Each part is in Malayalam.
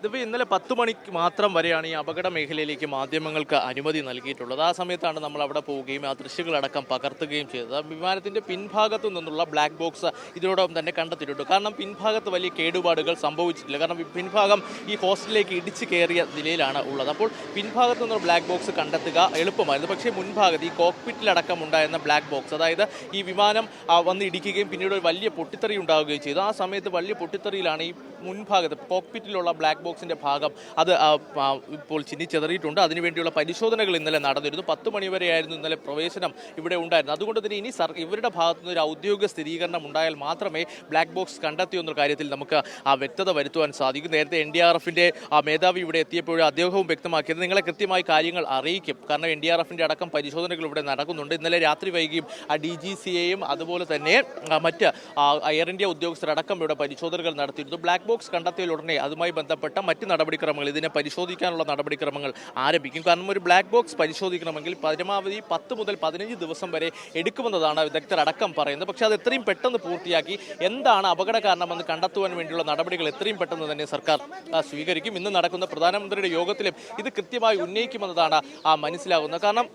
ഇതിപ്പോൾ ഇന്നലെ പത്ത് മണിക്ക് മാത്രം വരെയാണ് ഈ അപകട മേഖലയിലേക്ക് മാധ്യമങ്ങൾക്ക് അനുമതി നൽകിയിട്ടുള്ളത്. ആ സമയത്താണ് നമ്മൾ അവിടെ പോവുകയും ആ ദൃശ്യങ്ങളടക്കം പകർത്തുകയും ചെയ്തത്. വിമാനത്തിന്റെ പിൻഭാഗത്തു നിന്നുള്ള ബ്ലാക്ക് ബോക്സ് ഇതിനോടൊപ്പം തന്നെ കണ്ടെത്തിയിട്ടുണ്ട്. കാരണം പിൻഭാഗത്ത് വലിയ കേടുപാടുകൾ സംഭവിച്ചിട്ടില്ല. കാരണം പിൻഭാഗം ഈ ഹോസ്റ്റലിലേക്ക് ഇടിച്ചു കയറിയ നിലയിലാണ് ഉള്ളത്. അപ്പോൾ പിൻഭാഗത്തു നിന്നുള്ള ബ്ലാക്ക് ബോക്സ് കണ്ടെത്തുക എളുപ്പമായിരുന്നു. പക്ഷേ മുൻഭാഗത്ത് ഈ കോക്പിറ്റിലടക്കം ഉണ്ടായിരുന്ന ബ്ലാക്ക് ബോക്സ് അതായത് ഈ വിമാനം വന്ന് ഇടിക്കുകയും പിന്നീട് ഒരു വലിയ പൊട്ടിത്തെറി ഉണ്ടാവുകയും ചെയ്തു. ആ സമയത്ത് വലിയ പൊട്ടിത്തെറിയിലാണ് ഈ മുൻഭാഗത്ത് കോക്പിറ്റിലുള്ള ബ്ലാക്ക് ബോക്സിന്റെ ഭാഗം. അത് ഇപ്പോൾ ചിന്നിച്ചെതറിയിട്ടുണ്ട് അതിനുവേണ്ടിയുള്ള പരിശോധനകൾ ഇന്നലെ നടന്നിരുന്നു. പത്ത് മണിവരെയായിരുന്നു ഇന്നലെ പ്രവേശനം ഇവിടെ ഉണ്ടായിരുന്നത്. അതുകൊണ്ട് തന്നെ ഇനി ഇവരുടെ ഭാഗത്തുനിന്ന് ഒരു ഔദ്യോഗിക സ്ഥിരീകരണം ഉണ്ടായാൽ മാത്രമേ ബ്ലാക്ക് ബോക്സ് കണ്ടെത്തിയോ എന്ന കാര്യത്തിൽ നമുക്ക് ആ വ്യക്തത വരുത്തുവാൻ സാധിക്കും. നേരത്തെ എൻ ഡി ആർ എഫിന്റെ ആ മേധാവി ഇവിടെ എത്തിയപ്പോഴും അദ്ദേഹവും വ്യക്തമാക്കിയത് നിങ്ങളെ കൃത്യമായി കാര്യങ്ങൾ അറിയിക്കും. കാരണം എൻ ഡി ആർ എഫിന്റെ അടക്കം പരിശോധനകൾ ഇവിടെ നടക്കുന്നുണ്ട്. ഇന്നലെ രാത്രി വൈകിയും ആ ഡി ജി സി എയും അതുപോലെ തന്നെ മറ്റ് എയർ ഇന്ത്യ ഉദ്യോഗസ്ഥരടക്കം ഇവിടെ പരിശോധനകൾ നടത്തിയിരുന്നു. ബ്ലാക്ക് ബോക്സ് കണ്ടെത്തിയാൽ ഉടനെ അതുമായി ബന്ധപ്പെട്ട മറ്റ് നടപടിക്രമങ്ങൾ ഇതിനെ പരിശോധിക്കാനുള്ള നടപടിക്രമങ്ങൾ ആരംഭിക്കും. കാരണം ഒരു ബ്ലാക്ക് ബോക്സ് പരിശോധിക്കണമെങ്കിൽ പരമാവധി പത്ത് മുതൽ പതിനഞ്ച് ദിവസം വരെ എടുക്കുമെന്നതാണ് വിദഗ്ധരടക്കം പറയുന്നത്. പക്ഷേ അത് എത്രയും പെട്ടെന്ന് പൂർത്തിയാക്കി എന്താണ് അപകട കാരണമെന്ന് കണ്ടെത്തുവാൻ വേണ്ടിയുള്ള നടപടികൾ എത്രയും പെട്ടെന്ന് തന്നെ സർക്കാർ സ്വീകരിക്കും. ഇന്ന് നടക്കുന്ന പ്രധാനമന്ത്രിയുടെ യോഗത്തിലും ഇത് കൃത്യമായി ഉന്നയിക്കുമെന്നതാണ് ആ, മനസ്സിലാകുന്നത് കാരണം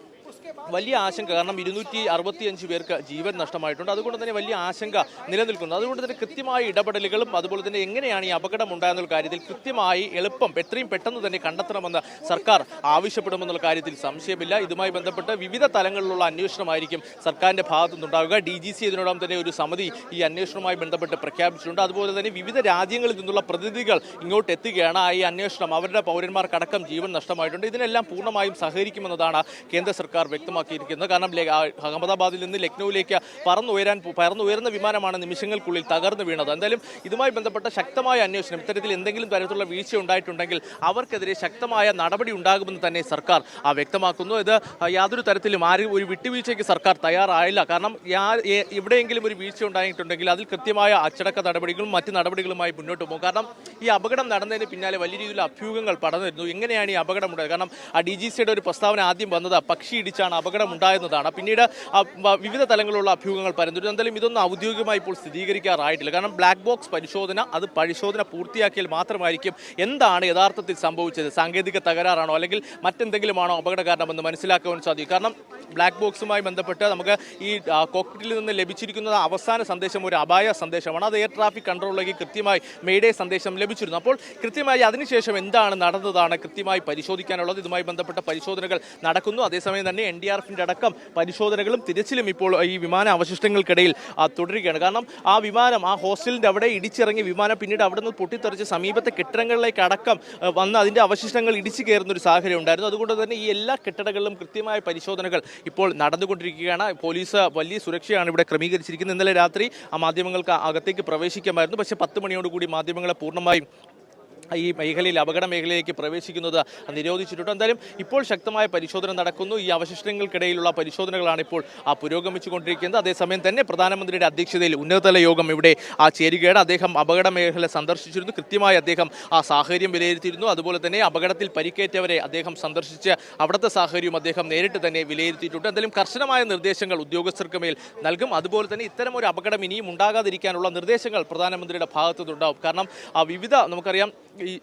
വലിയ ആശങ്ക കാരണം ഇരുന്നൂറ്റി അറുപത്തിയഞ്ച് പേർക്ക് ജീവൻ നഷ്ടമായിട്ടുണ്ട്. അതുകൊണ്ട് തന്നെ വലിയ ആശങ്ക നിലനിൽക്കുന്നു. അതുകൊണ്ട് തന്നെ കൃത്യമായ ഇടപെടലുകളും അതുപോലെ തന്നെ എങ്ങനെയാണ് ഈ അപകടം ഉണ്ടായെന്നുള്ള കാര്യത്തിൽ കൃത്യമായി എളുപ്പം എത്രയും പെട്ടെന്ന് തന്നെ കണ്ടെത്തണമെന്ന് സർക്കാർ ആവശ്യപ്പെടുമെന്നുള്ള കാര്യത്തിൽ സംശയമില്ല. ഇതുമായി ബന്ധപ്പെട്ട് വിവിധ തലങ്ങളിലുള്ള അന്വേഷണമായിരിക്കും സർക്കാരിന്റെ ഭാഗത്തു നിന്നുണ്ടാവുക ഡി ജി സി ഇതിനോടൊപ്പം തന്നെ ഒരു സമിതി ഈ അന്വേഷണവുമായി ബന്ധപ്പെട്ട് പ്രഖ്യാപിച്ചിട്ടുണ്ട്. അതുപോലെ തന്നെ വിവിധ രാജ്യങ്ങളിൽ നിന്നുള്ള പ്രതിനിധികൾ ഇങ്ങോട്ട് എത്തുകയാണ്. ഈ അന്വേഷണം അവരുടെ പൗരന്മാർക്കടക്കം ജീവൻ നഷ്ടമായിട്ടുണ്ട്. ഇതിനെല്ലാം പൂർണമായും സഹകരിക്കുമെന്നതാണ് കേന്ദ്ര സർക്കാർ വ്യക്തമാക്കിയിരിക്കുന്നത്. കാരണം അഹമ്മദാബാദിൽ നിന്ന് ലക്നൌവിലേക്ക് പറന്നുയരാൻ പറന്നുയരുന്ന വിമാനമാണ് നിമിഷങ്ങൾക്കുള്ളിൽ തകർന്നു വീണത്. എന്തായാലും ഇതുമായി ബന്ധപ്പെട്ട ശക്തമായ അന്വേഷണം ഇത്തരത്തിൽ എന്തെങ്കിലും തരത്തിലുള്ള വീഴ്ച ഉണ്ടായിട്ടുണ്ടെങ്കിൽ അവർക്കെതിരെ ശക്തമായ നടപടി ഉണ്ടാകുമെന്ന് തന്നെ സർക്കാർ വ്യക്തമാക്കുന്നു. ഇത് യാതൊരു തരത്തിലും ആരും ഒരു വിട്ടുവീഴ്ചയ്ക്ക് സർക്കാർ തയ്യാറായില്ല. കാരണം എവിടെയെങ്കിലും ഒരു വീഴ്ച ഉണ്ടായിട്ടുണ്ടെങ്കിൽ അതിൽ കൃത്യമായ അച്ചടക്ക നടപടികളും മറ്റ് നടപടികളുമായി മുന്നോട്ട് പോകും. കാരണം ഈ അപകടം നടന്നതിന് പിന്നാലെ വലിയ രീതിയിലുള്ള അഭ്യൂഹങ്ങൾ പടർന്നിരുന്നു. എങ്ങനെയാണ് ഈ അപകടം ഉണ്ടായത്? കാരണം ആ ഡി ജി സിയുടെ ഒരു പ്രസ്താവന ആദ്യം വന്നത്. പക്ഷി ഇടിച്ചാണ് അപകടം ഉണ്ടായെന്നതാണ് പിന്നീട് വിവിധ തലങ്ങളിലുള്ള അഭ്യൂഹങ്ങൾ പരന്നിരുന്നു എന്തായാലും ഇതൊന്നും ഔദ്യോഗികമായി ഇപ്പോൾ സ്ഥിരീകരിക്കാറായിട്ടില്ല. കാരണം ബ്ലാക്ക് ബോക്സ് പരിശോധന അത് പരിശോധന പൂർത്തിയാക്കിയാൽ മാത്രമായിരിക്കും എന്താണ് യഥാർത്ഥത്തിൽ സംഭവിച്ചത്. സാങ്കേതിക തകരാറാണോ അല്ലെങ്കിൽ മറ്റെന്തെങ്കിലുമാണോ അപകട കാരണമെന്ന് മനസ്സിലാക്കുവാൻ സാധിക്കും. കാരണം ബ്ലാക്ക് ബോക്സുമായി ബന്ധപ്പെട്ട് നമുക്ക് ഈ കോക്പിറ്റിൽ നിന്ന് ലഭിച്ചിരിക്കുന്ന അവസാന സന്ദേശം ഒരു അപായ സന്ദേശമാണ്. അത് എയർ ട്രാഫിക് കൺട്രോളിലേക്ക് കൃത്യമായി മെയ്ഡേ സന്ദേശം ലഭിച്ചിരുന്നു. അപ്പോൾ കൃത്യമായി അതിനുശേഷം എന്താണ് നടന്നതാണ് കൃത്യമായി പരിശോധിക്കാനുള്ളത്. ഇതുമായി ബന്ധപ്പെട്ട പരിശോധനകൾ നടക്കുന്നു. അതേസമയം തന്നെ എൻ ഡി ആർ എഫിന്റെ അടക്കം പരിശോധനകളും തിരച്ചിലും ഇപ്പോൾ ഈ വിമാന അവശിഷ്ടങ്ങൾക്കിടയിൽ തുടരുകയാണ്. കാരണം ആ വിമാനം ആ ഹോസ്റ്റലിന്റെ അവിടെ ഇടിച്ചിറങ്ങി വിമാനം പിന്നീട് അവിടെ നിന്ന് പൊട്ടിത്തെറിച്ച് സമീപത്തെ കെട്ടിടങ്ങളിലേക്ക് അടക്കം വന്ന് അതിന്റെ അവശിഷ്ടങ്ങൾ ഇടിച്ചു കയറുന്ന ഒരു സാഹചര്യം ഉണ്ടായിരുന്നു. അതുകൊണ്ട് തന്നെ ഈ എല്ലാ കെട്ടിടങ്ങളിലും കൃത്യമായ പരിശോധനകൾ ഇപ്പോൾ നടന്നുകൊണ്ടിരിക്കുകയാണ്. പോലീസ് വലിയ സുരക്ഷയാണ് ഇവിടെ ക്രമീകരിച്ചിരിക്കുന്നത്. ഇന്നലെ രാത്രി ആ മാധ്യമങ്ങൾക്ക് അകത്തേക്ക് പ്രവേശിക്കാമായിരുന്നു. പക്ഷേ പത്ത് മണിയോടുകൂടി മാധ്യമങ്ങളെ പൂർണമായും ഈ മേഖലയിൽ അപകട മേഖലയിലേക്ക് പ്രവേശിക്കുന്നത് നിരോധിച്ചിട്ടുണ്ട്. എന്തായാലും ഇപ്പോൾ ശക്തമായ പരിശോധന നടക്കുന്നു. ഈ അവശിഷ്ടങ്ങൾക്കിടയിലുള്ള പരിശോധനകളാണ് ഇപ്പോൾ ആ പുരോഗമിച്ചുകൊണ്ടിരിക്കുന്നത്. അതേസമയം തന്നെ പ്രധാനമന്ത്രിയുടെ അധ്യക്ഷതയിൽ ഉന്നതതല യോഗം ഇവിടെ ആ ചേരുകയാണ്. അദ്ദേഹം അപകട മേഖല സന്ദർശിച്ചിരുന്നു. കൃത്യമായി അദ്ദേഹം ആ സാഹചര്യം വിലയിരുത്തിയിരുന്നു. അതുപോലെ തന്നെ അപകടത്തിൽ പരിക്കേറ്റവരെ അദ്ദേഹം സന്ദർശിച്ച് അവിടുത്തെ സാഹചര്യവും അദ്ദേഹം നേരിട്ട് തന്നെ വിലയിരുത്തിയിട്ടുണ്ട്. എന്തായാലും കർശനമായ നിർദ്ദേശങ്ങൾ ഉദ്യോഗസ്ഥർക്ക് മേൽ നൽകും. അതുപോലെ തന്നെ ഇത്തരം ഒരു അപകടം ഇനിയും ഉണ്ടാകാതിരിക്കാനുള്ള നിർദ്ദേശങ്ങൾ പ്രധാനമന്ത്രിയുടെ ഭാഗത്തു നിന്നുണ്ടാവും കാരണം ആ വിവിധ നമുക്കറിയാം ഈ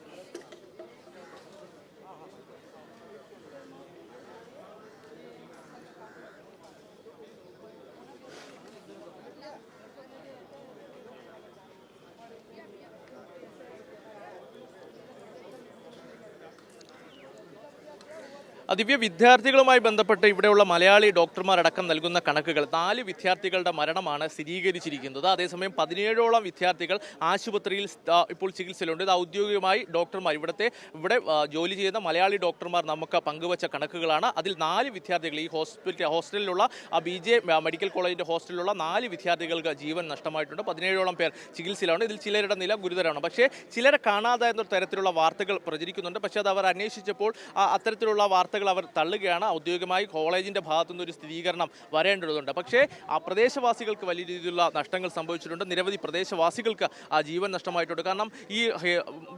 ദിവ്യ വിദ്യാർത്ഥികളുമായി ബന്ധപ്പെട്ട് ഇവിടെയുള്ള മലയാളി ഡോക്ടർമാർ അടക്കം നൽകുന്ന കണക്കുകൾ. നാല് വിദ്യാർത്ഥികളുടെ മരണമാണ് സ്ഥിരീകരിച്ചിരിക്കുന്നത്. അതേസമയം പതിനേഴോളം വിദ്യാർത്ഥികൾ ആശുപത്രിയിൽ ഇപ്പോൾ ചികിത്സയിലുണ്ട്. ഇത് ഔദ്യോഗികമായി ഡോക്ടർമാർ ഇവിടുത്തെ ഇവിടെ ജോലി ചെയ്യുന്ന മലയാളി ഡോക്ടർമാർ നമുക്ക് പങ്കുവച്ച കണക്കുകളാണ്. അതിൽ നാല് വിദ്യാർത്ഥികൾ ഈ ഹോസ്പിറ്റൽ ഹോസ്റ്റലിലുള്ള ആ ബി ജെ മെഡിക്കൽ കോളേജിന്റെ ഹോസ്റ്റലിലുള്ള നാല് വിദ്യാർത്ഥികൾക്ക് ജീവൻ നഷ്ടമായിട്ടുണ്ട്. പതിനേഴോളം പേർ ചികിത്സയിലാണ്. ഇതിൽ ചിലരുടെ നില ഗുരുതരമാണ് പക്ഷേ ചിലരെ കാണാതെ എന്ന തരത്തിലുള്ള വാർത്തകൾ പ്രചരിക്കുന്നുണ്ട്. പക്ഷേ അത് അവർ അന്വേഷിച്ചപ്പോൾ അത്തരത്തിലുള്ള വാർത്തകൾ സാധ്യതകൾ അവർ തള്ളുകയാണ്. ഔദ്യോഗികമായി കോളേജിന്റെ ഭാഗത്തുനിന്ന് ഒരു സ്ഥിരീകരണം വരേണ്ടതുണ്ട്. പക്ഷേ ആ പ്രദേശവാസികൾക്ക് വലിയ രീതിയിലുള്ള നഷ്ടങ്ങൾ സംഭവിച്ചിട്ടുണ്ട്. നിരവധി പ്രദേശവാസികൾക്ക് ആ ജീവൻ നഷ്ടമായിട്ടുണ്ട്. കാരണം ഈ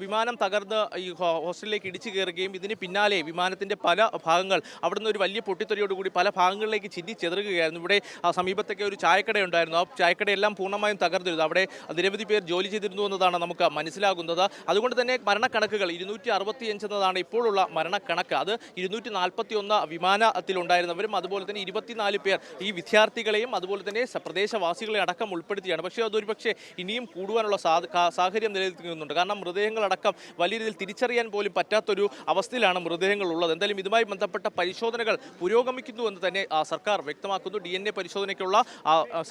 വിമാനം തകർന്ന് ഈ ഹോസ്റ്റലിലേക്ക് ഇടിച്ചു കയറുകയും ഇതിന് പിന്നാലെ വിമാനത്തിന്റെ പല ഭാഗങ്ങൾ അവിടുന്ന് ഒരു വലിയ പൊട്ടിത്തെറിയോടുകൂടി പല ഭാഗങ്ങളിലേക്ക് ചിന്തി ചെതറുകയായിരുന്നു. ഇവിടെ ആ സമീപത്തൊക്കെ ഒരു ചായക്കടയുണ്ടായിരുന്നു ആ ചായക്കടയെല്ലാം പൂർണമായും തകർന്നിരുന്നു. അവിടെ നിരവധി പേർ ജോലി ചെയ്തിരുന്നു എന്നതാണ് നമുക്ക് മനസ്സിലാകുന്നത്. അതുകൊണ്ട് തന്നെ മരണക്കണക്കുകൾ ഇരുന്നൂറ്റി അറുപത്തിയഞ്ച് എന്നതാണ് ഇപ്പോഴുള്ള മരണക്കണക്ക്. അത് ഇരുന്നൂറ്റി നാൽപ്പത്തി ഒന്ന് വിമാനത്തിലുണ്ടായിരുന്നവരും അതുപോലെ തന്നെ ഇരുപത്തിനാല് പേർ ഈ വിദ്യാർത്ഥികളെയും അതുപോലെ തന്നെ പ്രദേശവാസികളെ അടക്കം ഉൾപ്പെടുത്തിയാണ്. പക്ഷേ അതൊരു പക്ഷേ ഇനിയും കൂടുവാനുള്ള സാഹചര്യം നിലനിൽക്കുന്നുണ്ട്. കാരണം മൃതദേഹങ്ങളടക്കം വലിയ രീതിയിൽ തിരിച്ചറിയാൻ പോലും പറ്റാത്തൊരു അവസ്ഥയിലാണ് മൃതദേഹങ്ങൾ ഉള്ളത് എന്തായാലും ഇതുമായി ബന്ധപ്പെട്ട പരിശോധനകൾ പുരോഗമിക്കുന്നു എന്ന് തന്നെ സർക്കാർ വ്യക്തമാക്കുന്നു. ഡി എൻ എ പരിശോധനയ്ക്കുള്ള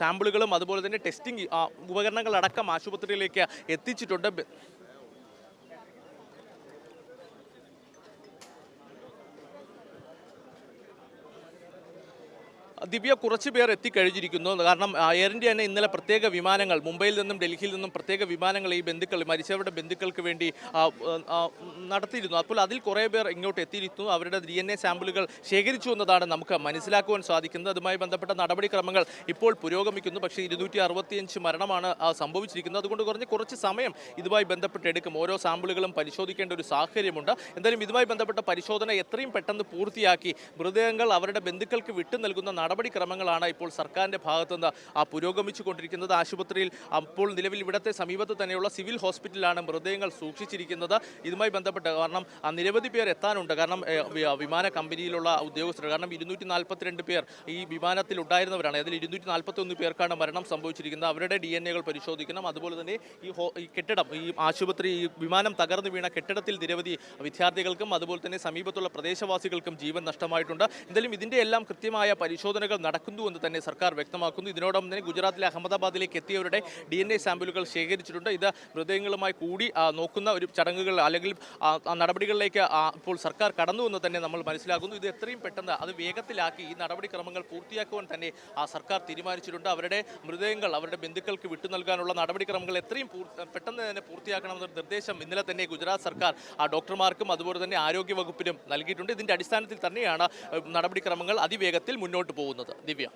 സാമ്പിളുകളും അതുപോലെ തന്നെ ടെസ്റ്റിംഗ് ഉപകരണങ്ങളടക്കം ആശുപത്രിയിലേക്ക് എത്തിച്ചിട്ടുണ്ട്. ദിവ്യ കുറച്ച് പേർ എത്തിക്കഴിഞ്ഞിരിക്കുന്നു. കാരണം എയർ ഇന്ത്യ തന്നെ ഇന്നലെ പ്രത്യേക വിമാനങ്ങൾ മുംബൈയിൽ നിന്നും ഡൽഹിയിൽ നിന്നും പ്രത്യേക വിമാനങ്ങൾ ഈ ബന്ധുക്കൾ മരിച്ചവരുടെ ബന്ധുക്കൾക്ക് വേണ്ടി നടത്തിയിരുന്നു. അപ്പോൾ അതിൽ കുറേ പേർ ഇങ്ങോട്ട് എത്തിയിരുന്നു. അവരുടെ ഡി എൻ എ സാമ്പിളുകൾ ശേഖരിച്ചു എന്നതാണ് നമുക്ക് മനസ്സിലാക്കുവാൻ സാധിക്കുന്നത്. അതുമായി ബന്ധപ്പെട്ട നടപടിക്രമങ്ങൾ ഇപ്പോൾ പുരോഗമിക്കുന്നു. പക്ഷേ ഇരുന്നൂറ്റി അറുപത്തിയഞ്ച് മരണമാണ് സംഭവിച്ചിരിക്കുന്നത്. അതുകൊണ്ട് കുറഞ്ഞ് കുറച്ച് സമയം ഇതുമായി ബന്ധപ്പെട്ട് എടുക്കും. ഓരോ സാമ്പിളുകളും പരിശോധിക്കേണ്ട ഒരു സാഹചര്യമുണ്ട്. എന്തായാലും ഇതുമായി ബന്ധപ്പെട്ട പരിശോധന എത്രയും പെട്ടെന്ന് പൂർത്തിയാക്കി മൃതദേഹങ്ങൾ അവരുടെ ബന്ധുക്കൾക്ക് വിട്ടു നൽകുന്ന നടപടിക്രമങ്ങളാണ് ഇപ്പോൾ സർക്കാരിന്റെ ഭാഗത്തുനിന്ന് ആ പുരോഗമിച്ചു കൊണ്ടിരിക്കുന്നത് ആശുപത്രിയിൽ അപ്പോൾ നിലവിൽ ഇവിടത്തെ സമീപത്ത് തന്നെയുള്ള സിവിൽ ഹോസ്പിറ്റലിലാണ് മൃതദേഹങ്ങൾ സൂക്ഷിച്ചിരിക്കുന്നത്. ഇതുമായി ബന്ധപ്പെട്ട് കാരണം നിരവധി പേർ എത്താനുണ്ട്. കാരണം വിമാന കമ്പനിയിലുള്ള ഉദ്യോഗസ്ഥർ കാരണം ഇരുന്നൂറ്റി നാൽപ്പത്തിരണ്ട് പേർ ഈ വിമാനത്തിൽ ഉണ്ടായിരുന്നവരാണ് അതിൽ ഇരുന്നൂറ്റി നാൽപ്പത്തി ഒന്ന് പേർക്കാണ് മരണം സംഭവിച്ചിരിക്കുന്നത്. അവരുടെ ഡി എൻ എകൾ പരിശോധിക്കണം. അതുപോലെ തന്നെ ഈ ഈ കെട്ടിടം ഈ ആശുപത്രി ഈ വിമാനം തകർന്നു വീണ കെട്ടിടത്തിൽ നിരവധി വിദ്യാർത്ഥികൾക്കും അതുപോലെ തന്നെ സമീപത്തുള്ള പ്രദേശവാസികൾക്കും ജീവൻ നഷ്ടമായിട്ടുണ്ട്. എന്തായാലും ഇതിന്റെ എല്ലാം കൃത്യമായ പരിശോധനകൾ നടക്കുന്നു എന്ന് തന്നെ സർക്കാർ വ്യക്തമാക്കുന്നു. ഇതിനോടൊപ്പം തന്നെ ഗുജറാത്തിലെ അഹമ്മദാബാദിലേക്ക് എത്തിയവരുടെ ഡി എൻ എ സാമ്പിളുകൾ ശേഖരിച്ചിട്ടുണ്ട്. ഇത് മൃതദേഹങ്ങളുമായി കൂടി നോക്കുന്ന ഒരു ചടങ്ങുകൾ അല്ലെങ്കിൽ നടപടികളിലേക്ക് ഇപ്പോൾ സർക്കാർ കടന്നു എന്ന് തന്നെ നമ്മൾ മനസ്സിലാക്കുന്നു. ഇത് എത്രയും പെട്ടെന്ന് അത് വേഗത്തിലാക്കി ഈ നടപടിക്രമങ്ങൾ പൂർത്തിയാക്കുവാൻ തന്നെ ആ സർക്കാർ തീരുമാനിച്ചിട്ടുണ്ട്. അവരുടെ മൃതദേഹങ്ങൾ അവരുടെ ബന്ധുക്കൾക്ക് വിട്ടു നൽകാനുള്ള നടപടിക്രമങ്ങൾ എത്രയും പെട്ടെന്ന് തന്നെ പൂർത്തിയാക്കണമെന്നൊരു നിർദ്ദേശം ഇന്നലെ തന്നെ ഗുജറാത്ത് സർക്കാർ ആ ഡോക്ടർമാർക്കും അതുപോലെ തന്നെ ആരോഗ്യവകുപ്പിനും നൽകിയിട്ടുണ്ട്. ഇതിന്റെ അടിസ്ഥാനത്തിൽ തന്നെയാണ് നടപടിക്രമങ്ങൾ അതിവേഗത്തിൽ മുന്നോട്ട് പോകുന്നത്. ദിവ്യ